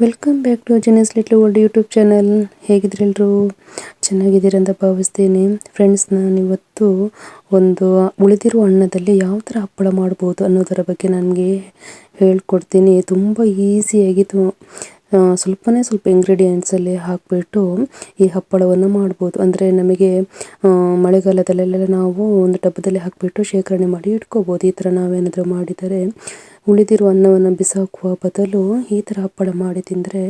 Welcome back to Jana's little world YouTube channel ಹೇಗಿದ್ರೆ ಎಲ್ಲರೂ ಚೆನ್ನಾಗಿದ್ದೀರ ಅಂತ ಭಾವಿಸ್ತೀನಿ. ಫ್ರೆಂಡ್ಸ್ ನಾನು ಇವತ್ತು ಒಂದು ಉಳಿದಿರುವ ಅಣ್ಣದಲ್ಲಿ ಯಾವ ಥರ ಹಪ್ಪಳ ಮಾಡ್ಬೋದು ಅನ್ನೋದರ ಬಗ್ಗೆ ನನಗೆ ಹೇಳ್ಕೊಡ್ತೀನಿ. ತುಂಬ ಈಸಿಯಾಗಿ ತು ಸ್ವಲ್ಪನೇ ಸ್ವಲ್ಪ ಇಂಗ್ರೀಡಿಯೆಂಟ್ಸಲ್ಲಿ ಹಾಕಿಬಿಟ್ಟು ಈ ಹಪ್ಪಳವನ್ನು ಮಾಡ್ಬೋದು. ಅಂದರೆ ನಮಗೆ ಮಳೆಗಾಲದಲ್ಲೆಲ್ಲ ನಾವು ಒಂದು ಡಬ್ಬದಲ್ಲಿ ಹಾಕಿಬಿಟ್ಟು ಶೇಖರಣೆ ಮಾಡಿ ಇಟ್ಕೋಬೋದು. ಈ ಥರ ನಾವೇನಾದರೂ ಮಾಡಿದರೆ ಉಳಿದಿರುವ ಅನ್ನವನ್ನು ಬಿಸಾಕುವ ಬದಲು ಈ ಥರ ಹಪ್ಪಳ ಮಾಡಿ ತಿಂದರೆ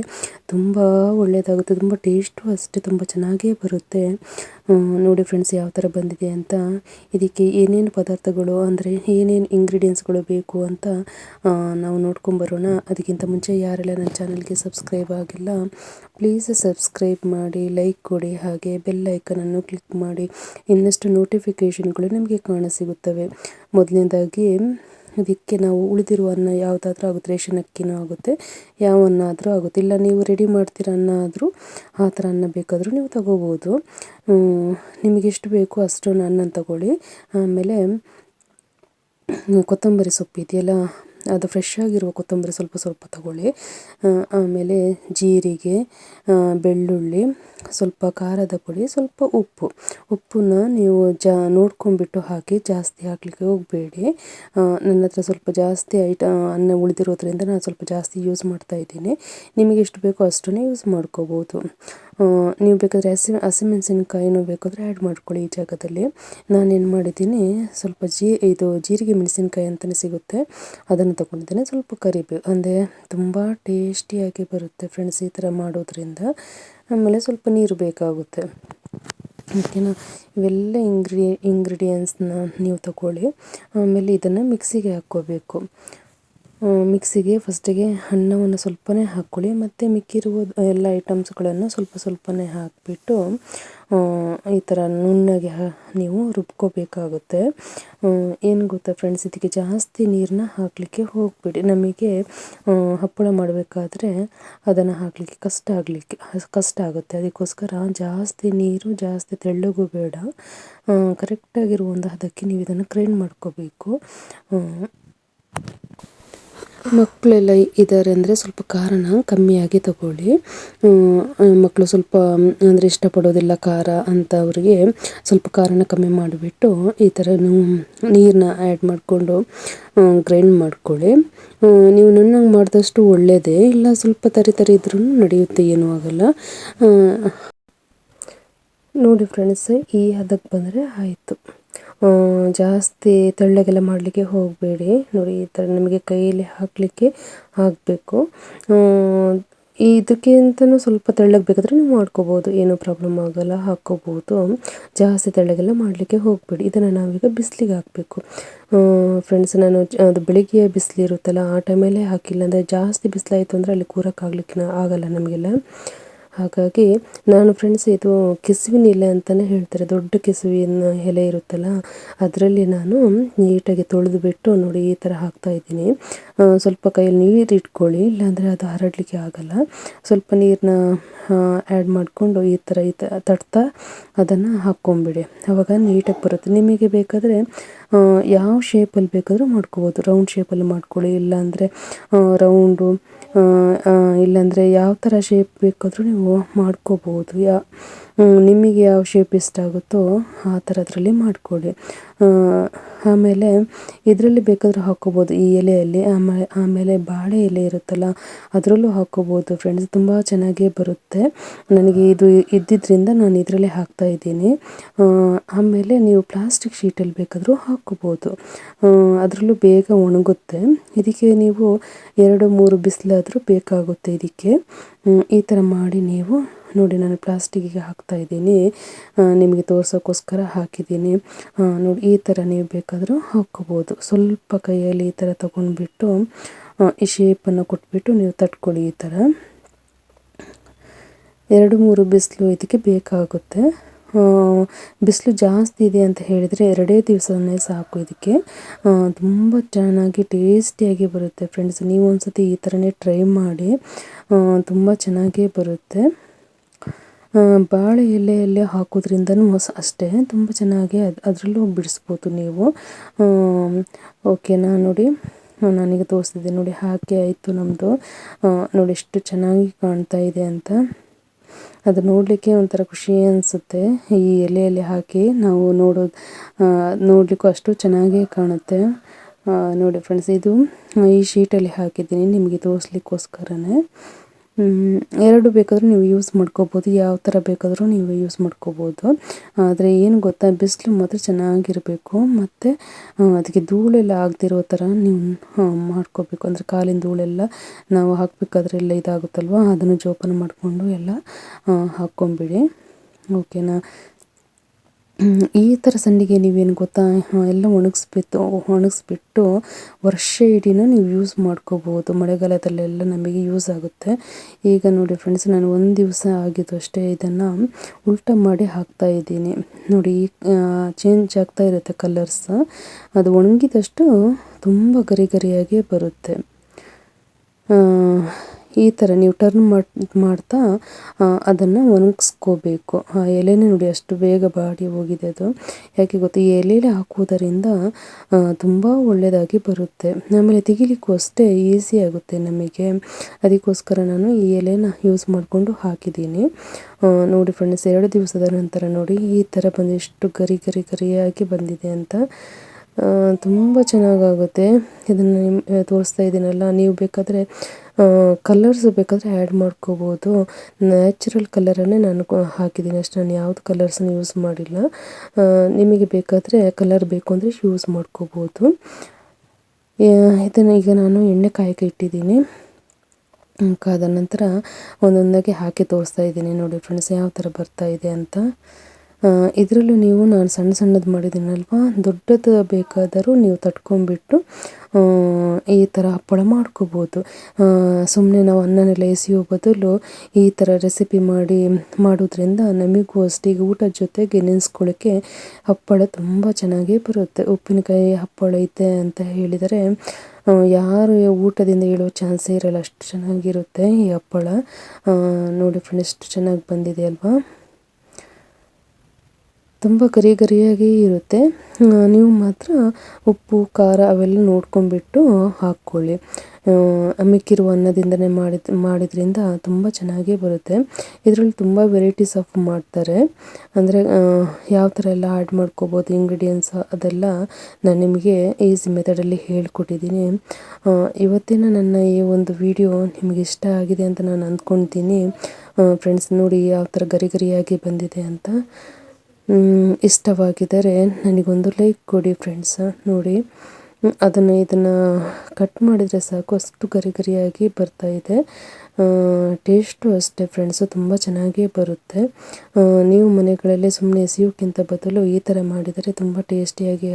ತುಂಬ ಒಳ್ಳೆಯದಾಗುತ್ತೆ ತುಂಬ ಟೇಸ್ಟು ಅಷ್ಟೇ ತುಂಬ ಚೆನ್ನಾಗೇ ಬರುತ್ತೆ. ನೋಡಿ ಫ್ರೆಂಡ್ಸ್ ಯಾವ ಥರ ಬಂದಿದೆ ಅಂತ. ಇದಕ್ಕೆ ಏನೇನು ಪದಾರ್ಥಗಳು ಅಂದರೆ ಏನೇನು ಇಂಗ್ರೀಡಿಯೆಂಟ್ಸ್ಗಳು ಬೇಕು ಅಂತ ನಾವು ನೋಡ್ಕೊಂಬರೋಣ ಅದಕ್ಕಿಂತ ಮುಂಚೆ ಯಾರೆಲ್ಲ ನನ್ನ ಚಾನಲ್ಗೆ ಸಬ್ಸ್ಕ್ರೈಬ್ ಆಗಿಲ್ಲ ಪ್ಲೀಸ್ ಸಬ್ಸ್ಕ್ರೈಬ್ ಮಾಡಿ ಲೈಕ್ ಕೊಡಿ. ಹಾಗೆ ಬೆಲ್ ಐಕನನ್ನು ಕ್ಲಿಕ್ ಮಾಡಿ. ಇನ್ನಷ್ಟು ನೋಟಿಫಿಕೇಷನ್ಗಳು ನಿಮಗೆ ಕಾಣಸಿಗುತ್ತವೆ ಮೊದಲನೇದಾಗಿ ಇದಕ್ಕೆ ನಾವು ಉಳಿದಿರುವ ಅನ್ನ ಯಾವುದಾದ್ರೂ ಆಗುತ್ತೆ, ರೇಷನ್ ಅಕ್ಕಿನೂ ಆಗುತ್ತೆ ಯಾವ ಅನ್ನ ಆದರೂ ಆಗುತ್ತೆ. ಇಲ್ಲ ನೀವು ರೆಡಿ ಮಾಡ್ತೀರ ಅನ್ನ ಆದರೂ ಆ ಥರ ಅನ್ನ ಬೇಕಾದರೂ ನೀವು ತಗೋಬೋದು. ನಿಮಗೆ ಎಷ್ಟು ಬೇಕು ಅಷ್ಟು ಅನ್ನ ತಗೊಳ್ಳಿ. ಆಮೇಲೆ ಕೊತ್ತಂಬರಿ ಸೊಪ್ಪು ಇದೆಯಲ್ಲ, ಅದು ಫ್ರೆಶ್ ಆಗಿರುವ ಕೊತ್ತಂಬರಿ ಸ್ವಲ್ಪ ಸ್ವಲ್ಪ ತಗೊಳ್ಳಿ. ಆಮೇಲೆ ಜೀರಿಗೆ ಬೆಳ್ಳುಳ್ಳಿ ಸ್ವಲ್ಪ ಖಾರದ ಪುಡಿ, ಸ್ವಲ್ಪ ಉಪ್ಪು. ಉಪ್ಪನ್ನ ನೀವು ಜಾ ನೋಡ್ಕೊಂಡ್ಬಿಟ್ಟು ಹಾಕಿ ಜಾಸ್ತಿ ಹಾಕಲಿಕ್ಕೆ ಹೋಗಬೇಡಿ. ನನ್ನ ಹತ್ರ ಸ್ವಲ್ಪ ಜಾಸ್ತಿ ಐಟ, ಅನ್ನ ಉಳಿದಿರೋದ್ರಿಂದ ನಾನು ಸ್ವಲ್ಪ ಜಾಸ್ತಿ ಯೂಸ್ ಮಾಡ್ತಾ ಇದ್ದೀನಿ. ನಿಮಗೆ ಎಷ್ಟು ಬೇಕೋ ಅಷ್ಟನ್ನೇ ಯೂಸ್ ಮಾಡ್ಕೋಬೋದು. ನೀವು ಬೇಕಾದರೆ ಹಸಿ ಹಸಿಮೆಣಸಿನ್ಕಾಯಿನೂ ಬೇಕಾದರೆ ಆ್ಯಡ್ ಮಾಡ್ಕೊಳ್ಳಿ ಈ ಜಾಗದಲ್ಲಿ. ನಾನೇನು ಮಾಡಿದ್ದೀನಿ, ಸ್ವಲ್ಪ ಜೀ, ಇದು ಜೀರಿಗೆ ಮೆಣಸಿನ್ಕಾಯಿ ಅಂತಲೇ ಸಿಗುತ್ತೆ. ಅದನ್ನು ತಗೊಂಡಿದ್ದೇನೆ, ಸ್ವಲ್ಪ ಕರಿಬೇವು ಅಂದರೆ ತುಂಬ ಟೇಸ್ಟಿಯಾಗಿ ಬರುತ್ತೆ ಫ್ರೆಂಡ್ಸ್ ಈ ಥರ ಮಾಡೋದ್ರಿಂದ. ಆಮೇಲೆ ಸ್ವಲ್ಪ ನೀರು ಬೇಕಾಗುತ್ತೆ. ಓಕೆನಾ ಇವೆಲ್ಲ ಇಂಗ್ರಿ ಇಂಗ್ರೀಡಿಯೆಂಟ್ಸ್ನ ನೀವು ತಗೊಳ್ಳಿ ಆಮೇಲೆ ಇದನ್ನು ಮಿಕ್ಸಿಗೆ ಹಾಕ್ಕೋಬೇಕು. ಮಿಕ್ಸಿಗೆ ಫಸ್ಟಿಗೆ ಅನ್ನವನ್ನು ಸ್ವಲ್ಪನೇ ಹಾಕ್ಕೊಳ್ಳಿ. ಮತ್ತು ಮಿಕ್ಕಿರುವ ಎಲ್ಲ ಐಟಮ್ಸ್ಗಳನ್ನು ಸ್ವಲ್ಪ ಸ್ವಲ್ಪನೇ ಹಾಕಿಬಿಟ್ಟು ಈ ಥರ ನುಣ್ಣಗೆ ನೀವು ರುಬ್ಕೋಬೇಕಾಗುತ್ತೆ. ಏನು ಗೊತ್ತಾ ಫ್ರೆಂಡ್ಸ್ ಇದಕ್ಕೆ ಜಾಸ್ತಿ ನೀರನ್ನ ಹಾಕಲಿಕ್ಕೆ ಹೋಗಬೇಡಿ. ನಮಗೆ ಹಪ್ಪಳ ಮಾಡಬೇಕಾದ್ರೆ ಅದನ್ನು ಹಾಕಲಿಕ್ಕೆ ಕಷ್ಟ ಆಗಲಿಕ್ಕೆ, ಕಷ್ಟ ಆಗುತ್ತೆ. ಅದಕ್ಕೋಸ್ಕರ ಜಾಸ್ತಿ ನೀರು, ಜಾಸ್ತಿ ತೆಳ್ಳಗೂ ಬೇಡ. ಕರೆಕ್ಟಾಗಿರುವಂಥ ಅದಕ್ಕೆ ನೀವು ಇದನ್ನು ಗ್ರೈಂಡ್ ಮಾಡ್ಕೋಬೇಕು. ಮಕ್ಕಳೆಲ್ಲ ಇದ್ದಾರೆ ಅಂದರೆ ಸ್ವಲ್ಪ ಖಾರನ ಕಮ್ಮಿಯಾಗಿ ತಗೊಳ್ಳಿ. ಮಕ್ಕಳು ಸ್ವಲ್ಪ ಅಂದರೆ ಇಷ್ಟಪಡೋದಿಲ್ಲ ಖಾರ ಅವರಿಗೆ ಸ್ವಲ್ಪ ಖಾರನ ಕಮ್ಮಿ ಮಾಡಿಬಿಟ್ಟು ಈ ಥರ ನೀರನ್ನ ಆ್ಯಡ್ ಮಾಡಿಕೊಂಡು ಗ್ರೈಂಡ್ ಮಾಡ್ಕೊಳ್ಳಿ. ನೀವು ನುಣ್ಣಗೆ ಮಾಡಿದಷ್ಟು ಒಳ್ಳೆಯದೇ ಇಲ್ಲ ಸ್ವಲ್ಪ ತರಿ ತರಿ ಇದ್ರೂ ನಡೆಯುತ್ತೆ ಏನೂ ಆಗಲ್ಲ. ನೋಡಿ ಫ್ರೆಂಡ್ಸ್, ಈ ಹದಕ್ಕೆ ಬಂದರೆ ಆಯಿತು. ಜಾಸ್ತಿ ತೆಳ್ಳಗೆಲ್ಲ ಮಾಡಲಿಕ್ಕೆ ಹೋಗಬೇಡಿ. ನೋಡಿ, ಈ ಥರ ನಿಮಗೆ ಕೈಯಲ್ಲಿ ಹಾಕಲಿಕ್ಕೆ ಆಗಬೇಕು. ಇದಕ್ಕಿಂತನೂ ಸ್ವಲ್ಪ ತೆಳ್ಳಗೆ ಬೇಕಾದರೆ ನೀವು ಮಾಡ್ಕೋಬೋದು. ಏನೂ ಪ್ರಾಬ್ಲಮ್ ಆಗೋಲ್ಲ, ಹಾಕ್ಕೋಬೋದು. ಜಾಸ್ತಿ ತೆಳ್ಳಗೆಲ್ಲ ಮಾಡಲಿಕ್ಕೆ ಹೋಗಬೇಡಿ. ಇದನ್ನು ನಾವೀಗ ಬಿಸಿಲಿಗೆ ಹಾಕಬೇಕು. ಫ್ರೆಂಡ್ಸ್ ನಾನು ಅದು ಬೆಳಿಗ್ಗೆ ಬಿಸಿಲಿರುತ್ತಲ್ಲ, ಆ ಟೈಮಲ್ಲೇ ಹಾಕಿಲ್ಲ. ಅಂದರೆ ಜಾಸ್ತಿ ಬಿಸಿಲಾಯಿತು ಅಂದರೆ ಅಲ್ಲಿ ಕೂರಕ್ಕಾಗಲಿಕ್ಕೆ ಆಗಲ್ಲ ನಮಗೆಲ್ಲ. ಹಾಗಾಗಿ ನಾನು ಫ್ರೆಂಡ್ಸ್ ಇದು ಕೆಸುವಿನ ಎಲೆ ಅಂತಲೇ ಹೇಳ್ತಾರೆ. ದೊಡ್ಡ ಕೆಸುವಿನ ಎಲೆ ಇರುತ್ತಲ್ಲ, ಅದರಲ್ಲಿ ನಾನು ನೀಟಾಗಿ ತೊಳೆದು ಬಿಟ್ಟು ನೋಡಿ ಈ ಥರ ಹಾಕ್ತಾ ಇದ್ದೀನಿ. ಸ್ವಲ್ಪ ಕೈಯಲ್ಲಿ ನೀರು ಇಟ್ಕೊಳ್ಳಿ, ಇಲ್ಲಾಂದರೆ ಅದು ಹರಡಲಿಕ್ಕೆ ಆಗಲ್ಲ. ಸ್ವಲ್ಪ ನೀರನ್ನ ಆ್ಯಡ್ ಮಾಡಿಕೊಂಡು ಈ ಥರ ಈ ಥರ ತಟ್ತಾ ಅದನ್ನು ಹಾಕ್ಕೊಂಬಿಡಿ ಆವಾಗ ನೀಟಾಗಿ ಬರುತ್ತೆ. ನಿಮಗೆ ಬೇಕಾದರೆ ಯಾವ ಶೇಪಲ್ಲಿ ಬೇಕಾದರೂ ಮಾಡ್ಕೋಬೋದು. ರೌಂಡ್ ಶೇಪಲ್ಲಿ ಮಾಡ್ಕೊಳ್ಳಿ. ಇಲ್ಲಾಂದರೆ ರೌಂಡು ಇಲ್ಲಾಂದರೆ ಯಾವ ಥರ ಶೇಪ್ ಬೇಕಾದರೂ ನೀವು ಮಾಡ್ಕೋಬೋದು. ಯಾ ನಿಮಗೆ ಯಾವ ಶೇಪ್ ಇಷ್ಟ ಆಗುತ್ತೋ ಆ ಥರದ್ರಲ್ಲಿ ಮಾಡಿಕೊಳ್ಳಿ. ಆಮೇಲೆ ಇದರಲ್ಲಿ ಬೇಕಾದರೂ ಹಾಕ್ಕೋಬೋದು. ಈ ಎಲೆಯಲ್ಲಿ ಆಮೇಲೆ ಆಮೇಲೆ ಬಾಳೆ ಎಲೆ ಇರುತ್ತಲ್ಲ, ಅದರಲ್ಲೂ ಹಾಕ್ಕೋಬೋದು. ಫ್ರೆಂಡ್ಸ್ ತುಂಬ ಚೆನ್ನಾಗೇ ಬರುತ್ತೆ. ನನಗೆ ಇದು ಇದ್ದಿದ್ದರಿಂದ ನಾನು ಇದರಲ್ಲೇ ಹಾಕ್ತಾ ಇದ್ದೀನಿ. ಆಮೇಲೆ ನೀವು ಪ್ಲಾಸ್ಟಿಕ್ ಶೀಟಲ್ಲಿ ಬೇಕಾದರೂ ಹಾಕ್ಕೋಬೋದು. ಅದರಲ್ಲೂ ಬೇಗ ಒಣಗುತ್ತೆ. ಇದಕ್ಕೆ ನೀವು ಎರಡು, ಮೂರು ಬಿಸಿಲಾದರೂ ಬೇಕಾಗುತ್ತೆ ಇದಕ್ಕೆ. ಈ ಥರ ಮಾಡಿ ನೀವು ನೋಡಿ ನಾನು ಪ್ಲಾಸ್ಟಿಕ್ಕಿಗೆ ಹಾಕ್ತಾ ಇದ್ದೀನಿ. ನಿಮಗೆ ತೋರ್ಸೋಕೋಸ್ಕರ ಹಾಕಿದ್ದೀನಿ. ನೋಡಿ, ಈ ಥರ ನೀವು ಬೇಕಾದರೂ ಹಾಕ್ಕೋಬೋದು. ಸ್ವಲ್ಪ ಕೈಯಲ್ಲಿ ಈ ಥರ ತೊಗೊಂಡ್ಬಿಟ್ಟು ಈ ಶೇಪನ್ನು ಕೊಟ್ಬಿಟ್ಟು ನೀವು ತಟ್ಕೊಳ್ಳಿ ಈ ಥರ ಎರಡು, ಮೂರು ಬಿಸಿಲು ಇದಕ್ಕೆ ಬೇಕಾಗುತ್ತೆ. ಬಿಸಿಲು ಜಾಸ್ತಿ ಇದೆ ಅಂತ ಹೇಳಿದರೆ ಎರಡೇ ದಿವಸನೇ ಸಾಕು ಇದಕ್ಕೆ. ತುಂಬ ಚೆನ್ನಾಗಿ ಟೇಸ್ಟಿಯಾಗಿ ಬರುತ್ತೆ ಫ್ರೆಂಡ್ಸ್. ನೀವು ಒಂದ್ಸತಿ ಈ ಥರನೇ ಟ್ರೈ ಮಾಡಿ ತುಂಬ ಚೆನ್ನಾಗೇ ಬರುತ್ತೆ. ಬಾಳೆ ಎಲೆಯಲ್ಲಿ ಹಾಕೋದ್ರಿಂದನೂ ಅಷ್ಟೇ, ತುಂಬ ಚೆನ್ನಾಗಿ ಅದು, ಅದರಲ್ಲೂ ಬಿಡಿಸ್ಬೋದು ನೀವು. ಓಕೆನಾ ನೋಡಿ, ನನಗೆ ತೋರಿಸ್ತಿದ್ದೆ ನೋಡಿ ಹಾಕಿ ಆಯಿತು ನಮ್ಮದು ನೋಡಿ, ಎಷ್ಟು ಚೆನ್ನಾಗಿ ಕಾಣ್ತಾ ಇದೆ ಅಂತ. ಅದು ನೋಡಲಿಕ್ಕೆ ಒಂಥರ ಖುಷಿ ಅನಿಸುತ್ತೆ. ಈ ಎಲೆಯಲ್ಲಿ ಹಾಕಿ ನಾವು ನೋಡೋದು ನೋಡಲಿಕ್ಕೂ ಅಷ್ಟು ಚೆನ್ನಾಗೇ ಕಾಣುತ್ತೆ. ನೋಡಿ ಫ್ರೆಂಡ್ಸ್ ಇದು ಈ ಶೀಟಲ್ಲಿ ಹಾಕಿದ್ದೀನಿ, ನಿಮಗೆ ತೋರಿಸ್ಲಿಕ್ಕೋಸ್ಕರನೇ. ಎರಡು ಬೇಕಾದರೂ ನೀವು ಯೂಸ್ ಮಾಡ್ಕೋಬೋದು, ಯಾವ ಥರ ಬೇಕಾದರೂ ನೀವು ಯೂಸ್ ಮಾಡ್ಕೋಬೋದು. ಆದರೆ ಏನು ಗೊತ್ತಾ, ಬಿಸಿಲು ಮಾತ್ರ ಚೆನ್ನಾಗಿರಬೇಕು. ಮತ್ತು ಅದಕ್ಕೆ ಧೂಳೆಲ್ಲ ಆಗದಿರೋ ಥರ ನೀವು ಮಾಡ್ಕೋಬೇಕು. ಅಂದರೆ ಕಾಲಿನ ಧೂಳೆಲ್ಲ ನಾವು ಹಾಕಬೇಕಾದ್ರೆ ಎಲ್ಲ ಇದಾಗುತ್ತಲ್ವ, ಅದನ್ನು ಜೋಪಾನ ಮಾಡಿಕೊಂಡು ಎಲ್ಲ ಹಾಕ್ಕೊಂಬಿಡಿ. ಓಕೆನಾ ಈ ಥರ ಸಂಡಿಗೆ ನೀವೇನು ಗೊತ್ತಾ? ಎಲ್ಲ ಒಣಗಿಸ್ಬಿಟ್ಟು ಒಣಗಿಸ್ಬಿಟ್ಟು ವರ್ಷ ಇಡೀನೂ ನೀವು ಯೂಸ್ ಮಾಡ್ಕೋಬೋದು ಮಳೆಗಾಲದಲ್ಲೆಲ್ಲ ನಮಗೆ ಯೂಸ್ ಆಗುತ್ತೆ. ಈಗ ನೋಡಿ ಫ್ರೆಂಡ್ಸ್ ನಾನು ಒಂದು ದಿವಸ ಆಗಿದ್ದು ಅಷ್ಟೇ ಇದನ್ನು ಉಲ್ಟ ಮಾಡಿ ಹಾಕ್ತಾ ಇದ್ದೀನಿ. ನೋಡಿ ಚೇಂಜ್ ಆಗ್ತಾ ಇರುತ್ತೆ ಕಲರ್ಸ್ ಅದು ಒಣಗಿದಷ್ಟು ತುಂಬ ಗರಿ ಗರಿಯಾಗಿ ಬರುತ್ತೆ. ಈ ಥರ ನೀವು ಟರ್ನ್ ಮಾಡಿ, ಮಾಡ್ತಾ ಅದನ್ನು ಒಣಗಿಸ್ಕೋಬೇಕು. ಆ, ಎಲೆನೇ ನೋಡಿ ಅಷ್ಟು ಬೇಗ ಬಾಡಿ ಹೋಗಿದೆ ಅದು. ಯಾಕೆ ಗೊತ್ತಾ? ಈ ಎಲೆಯಲ್ಲಿ ಹಾಕುವುದರಿಂದ ತುಂಬ ಒಳ್ಳೆಯದಾಗಿ ಬರುತ್ತೆ. ಆಮೇಲೆ ತೆಗಿಲಿಕ್ಕೂ ಅಷ್ಟೇ ಈಸಿ ಆಗುತ್ತೆ ನಮಗೆ. ಅದಕ್ಕೋಸ್ಕರ ನಾನು ಈ ಎಲೆನ ಯೂಸ್ ಮಾಡಿಕೊಂಡು ಹಾಕಿದ್ದೀನಿ. ನೋಡಿ ಫ್ರೆಂಡ್ಸ್ ಎರಡು ದಿವಸದ ನಂತರ ನೋಡಿ ಈ ಥರ ಬಂದು ಎಷ್ಟು ಗರಿ ಗರಿ ಗರಿಯಾಗಿ ಬಂದಿದೆ ಅಂತ. ತುಂಬ ಚೆನ್ನಾಗಾಗುತ್ತೆ. ಇದನ್ನು ನಿಮ್ಮ ತೋರಿಸ್ತಾ ಇದ್ದೀನಲ್ಲ ನೀವು ಬೇಕಾದರೆ ಕಲರ್ಸ್ ಬೇಕಾದರೆ ಆ್ಯಡ್ ಮಾಡ್ಕೋಬೋದು. ನ್ಯಾಚುರಲ್ ಕಲರನ್ನೇ ನಾನು ಹಾಕಿದ್ದೀನಿ ಅಷ್ಟು. ನಾನು ಯಾವುದು ಕಲರ್ಸನ್ನು ಯೂಸ್ ಮಾಡಿಲ್ಲ. ನಿಮಗೆ ಬೇಕಾದರೆ ಕಲರ್ ಬೇಕು ಅಂದರೆ ಯೂಸ್ ಮಾಡ್ಕೋಬೋದು. ಇದನ್ನು ಈಗ ನಾನು ಎಣ್ಣೆ ಕಾಯಕ್ಕೆ ಇಟ್ಟಿದ್ದೀನಿ. ಕಾದ ನಂತರ ಒಂದೊಂದಾಗಿ ಹಾಕಿ ತೋರಿಸ್ತಾ ಇದ್ದೀನಿ ನೋಡಿ ಫ್ರೆಂಡ್ಸ್ ಯಾವ ಥರ ಬರ್ತಾ ಇದೆ ಅಂತ. ಇದರಲ್ಲೂ ನೀವು ನಾನು ಸಣ್ಣ ಸಣ್ಣದು ಮಾಡಿದ್ದೀನಲ್ವಾ? ದೊಡ್ಡದು ಬೇಕಾದರೂ ನೀವು ತಟ್ಕೊಂಡ್ಬಿಟ್ಟು ಈ ಥರ ಹಪ್ಪಳ ಮಾಡ್ಕೋಬೋದು. ಸುಮ್ಮನೆ ನಾವು ಅನ್ನನೆಲ್ಲ ಎಸೆಯೋ ಬದಲು ಈ ಥರ ರೆಸಿಪಿ ಮಾಡಿ ಮಾಡೋದ್ರಿಂದ ನಮಗೂ ಅಷ್ಟೇ, ಈಗ ಊಟದ ಜೊತೆಗೆ ನೆನೆಸ್ಕೊಳ್ಳೋಕ್ಕೆ ಹಪ್ಪಳ ತುಂಬ ಚೆನ್ನಾಗಿ ಬರುತ್ತೆ. ಉಪ್ಪಿನಕಾಯಿ ಹಪ್ಪಳ ಐತೆ ಅಂತ ಹೇಳಿದರೆ ಯಾರು ಊಟದಿಂದ ಹೇಳೋ ಚಾನ್ಸೇ ಇರಲ್ಲ. ಅಷ್ಟು ಚೆನ್ನಾಗಿರುತ್ತೆ ಈ ಹಪ್ಪಳ. ನೋಡಿ ಫ್ರೆಂಡ್ ಎಷ್ಟು ಚೆನ್ನಾಗಿ ಬಂದಿದೆ ಅಲ್ವಾ? ತುಂಬ ಗರಿ ಗರಿಯಾಗಿ ಇರುತ್ತೆ ನೀವು ಮಾತ್ರ ಉಪ್ಪು, ಖಾರ ಅವೆಲ್ಲ ನೋಡ್ಕೊಂಡ್ಬಿಟ್ಟು ಹಾಕ್ಕೊಳ್ಳಿ. ಮಿಕ್ಕಿರುವ ಅನ್ನದಿಂದನೇ ಮಾಡಿದ, ಮಾಡಿದ್ರಿಂದ ತುಂಬ ಚೆನ್ನಾಗೇ ಬರುತ್ತೆ. ಇದರಲ್ಲಿ ತುಂಬ ವೆರೈಟೀಸ್ ಆಫ್ ಮಾಡ್ತಾರೆ. ಅಂದರೆ ಯಾವ ಥರ ಎಲ್ಲ ಆ್ಯಡ್ ಮಾಡ್ಕೋಬೋದು, ಇಂಗ್ರೀಡಿಯೆಂಟ್ಸ್ ಅದೆಲ್ಲ ನಾನು ನಿಮಗೆ ಈಸಿ ಮೆಥಡಲ್ಲಿ ಹೇಳ್ಕೊಟ್ಟಿದ್ದೀನಿ. ಇವತ್ತಿನ ನನ್ನ ಈ ಒಂದು ವಿಡಿಯೋ ನಿಮಗೆ ಇಷ್ಟ ಆಗಿದೆ ಅಂತ ನಾನು ಅಂದ್ಕೊಳ್ತೀನಿ ಫ್ರೆಂಡ್ಸ್ ನೋಡಿ ಯಾವ ಥರ ಗರಿ ಗರಿಯಾಗಿ ಬಂದಿದೆ ಅಂತ. ಇಷ್ಟವಾಗಿದ್ದರೆ ನನಗೊಂದು ಲೈಕ್ ಕೊಡಿ ಫ್ರೆಂಡ್ಸ್ ನೋಡಿ. ಅದನ್ನು ಇದನ್ನು ಕಟ್ ಮಾಡಿದರೆ ಸಾಕು. ಅಷ್ಟು ಗರಿ ಗರಿಯಾಗಿ ಬರ್ತಾ ಇದೆ. ಟೇಸ್ಟು ಅಷ್ಟೇ ಫ್ರೆಂಡ್ಸು ತುಂಬ ಚೆನ್ನಾಗಿ ಬರುತ್ತೆ. ನೀವು ಮನೆಗಳಲ್ಲಿ ಸುಮ್ಮನೆ ಎಸೆಯೋಕ್ಕಿಂತ ಬದಲು ಈ ಥರ ಮಾಡಿದರೆ ತುಂಬ ಟೇಸ್ಟಿಯಾಗಿ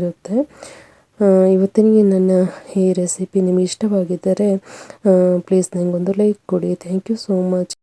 ಇರುತ್ತೆ. ಇವತ್ತಿನ ನನ್ನ ಈ ರೆಸಿಪಿ ನಿಮಗೆ ಇಷ್ಟವಾಗಿದ್ದರೆ ಪ್ಲೀಸ್ ನನಗೊಂದು ಲೈಕ್ ಕೊಡಿ. Thank you so much